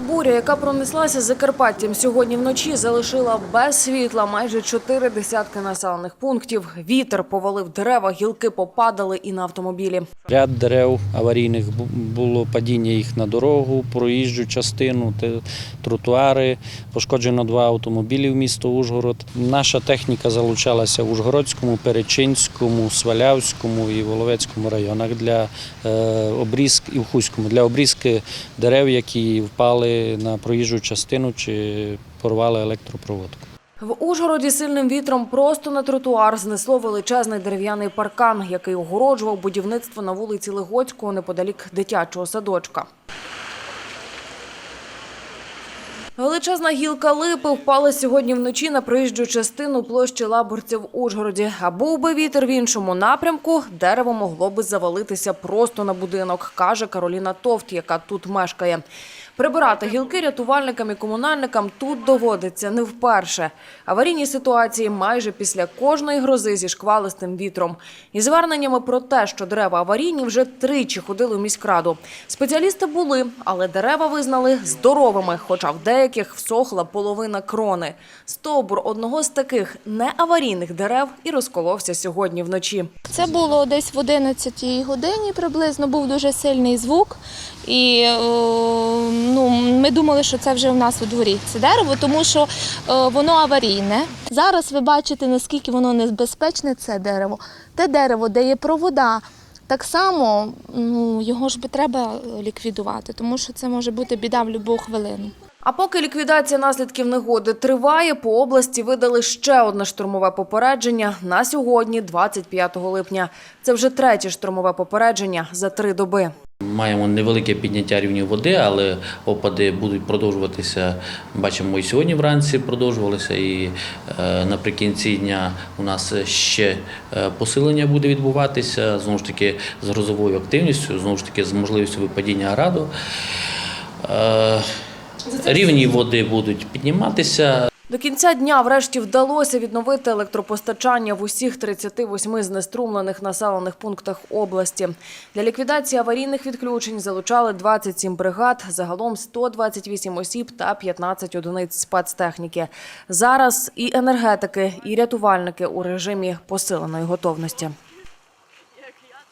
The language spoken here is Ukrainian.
Буря, яка пронеслася Закарпаттям сьогодні вночі, залишила без світла майже чотири десятки населених пунктів. Вітер повалив дерева, гілки попадали і на автомобілі. Ряд дерев аварійних було падіння їх на дорогу, проїжджу частину, тротуари. Пошкоджено два автомобілі в місто Ужгород. Наша техніка залучалася в Ужгородському, Перечинському, Свалявському і Воловецькому районах для е, обрізки і в Хуському для обрізки дерев, які впали на проїжджу частину чи порвали електропроводку. В Ужгороді сильним вітром просто на тротуар знесло величезний дерев'яний паркан, який огороджував будівництво на вулиці Легоцького неподалік дитячого садочка. Величезна гілка липи впала сьогодні вночі на проїжджу частину площі Лаборця в Ужгороді. А був би вітер в іншому напрямку, дерево могло би завалитися просто на будинок, каже Кароліна Товт, яка тут мешкає. Прибирати гілки рятувальникам і комунальникам тут доводиться не вперше. Аварійні ситуації майже після кожної грози зі шквалистим вітром. І зверненнями про те, що дерева аварійні, вже тричі ходили в міськраду. Спеціалісти були, але дерева визнали здоровими, хоча в деяких всохла половина крони. Стовбур одного з таких неаварійних дерев і розколовся сьогодні вночі. Це було десь в 11 годині приблизно, був дуже сильний звук. І ми думали, що це вже у нас у дворі це дерево, тому що е, воно аварійне. Зараз ви бачите, наскільки воно небезпечне, це дерево. Те дерево, де є провода, так само ну, його ж би треба ліквідувати, тому що це може бути біда в будь-яку хвилину. А поки ліквідація наслідків негоди триває, по області видали ще одне штурмове попередження на сьогодні, 25 липня. Це вже третє штурмове попередження за три доби. Маємо невелике підняття рівню води, але опади будуть продовжуватися. Бачимо, і сьогодні вранці продовжувалися, і е, наприкінці дня у нас ще е, посилення буде відбуватися, знову ж таки, з грозовою активністю, знову ж таки, з можливістю випадіння граду. Е, рівні води будуть підніматися. До кінця дня врешті вдалося відновити електропостачання в усіх 38 знеструмлених населених пунктах області. Для ліквідації аварійних відключень залучали 27 бригад, загалом 128 осіб та 15 одиниць спецтехніки. Зараз і енергетики, і рятувальники у режимі посиленої готовності.